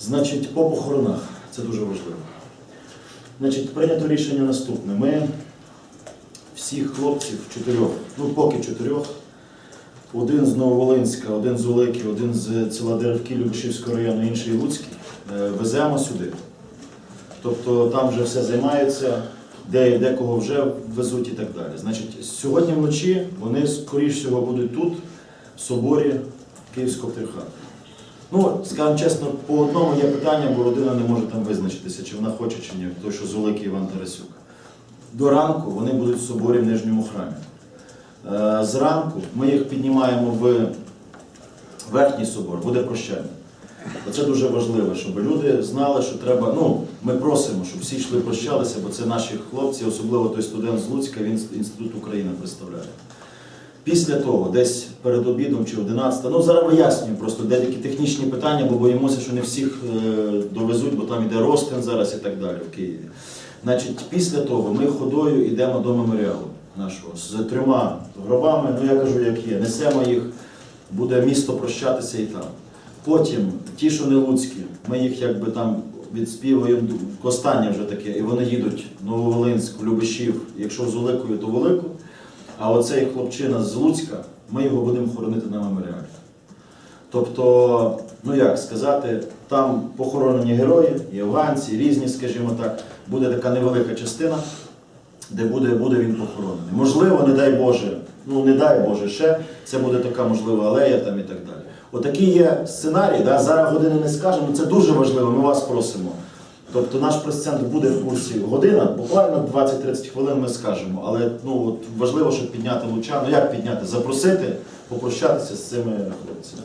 Значить, по похоронах це дуже важливо. Значить, прийнято рішення наступне. Ми всіх хлопців чотирьох, ну поки чотирьох, один з Нововолинська, один з Улики, один з села Деревки району, інший Луцький, е, веземо сюди. Тобто там вже все займається, де, декого вже везуть і так далі. Значить, сьогодні вночі вони, скоріш всього, будуть тут, в соборі Київського патріархату. Ну, скажімо чесно, по одному є питання, бо родина не може там визначитися, чи вона хоче, чи ні, той, що Золикий Іван Тарасюк. До ранку вони будуть в соборі в Нижньому храмі. Е, Зранку ми їх піднімаємо в верхній собор, буде прощання. Оце дуже важливо, щоб люди знали, що треба. Ну, ми просимо, щоб всі йшли прощалися, бо це наші хлопці, особливо той студент з Луцька, він інститут України представляє. Після того, десь перед обідом чи 11, ну зараз вияснюю просто деякі технічні питання, бо боїмося, що не всіх е, довезуть, бо там йде розтин зараз і так далі в Києві. Значить, після того ми ходою йдемо до меморіалу нашого з трьома гробами, ну я кажу, як є, несемо їх, буде місто прощатися і там. Потім ті, що не луцькі, ми їх якби там відспівуємо останнє вже таке, і вони їдуть в Нововолинськ, в Любешів, якщо з Великою, то Велику. А оцей хлопчина з Луцька, ми його будемо хоронити на меморіалі. Тобто, ну як сказати, там похоронені герої, і афганці, різні, скажімо так, буде така невелика частина, де буде, буде він похоронений. Можливо, не дай Боже, ну не дай Боже ще, це буде така можлива алея там і так далі. Отакий є сценарій, да? зараз години не скажемо, це дуже важливо, ми вас просимо. Тобто наш прес-центр буде в курсі година, буквально 20-30 хвилин ми скажемо. Але ну, от важливо, щоб підняти луча. Ну як підняти? Запросити, попрощатися з цими хлопцями.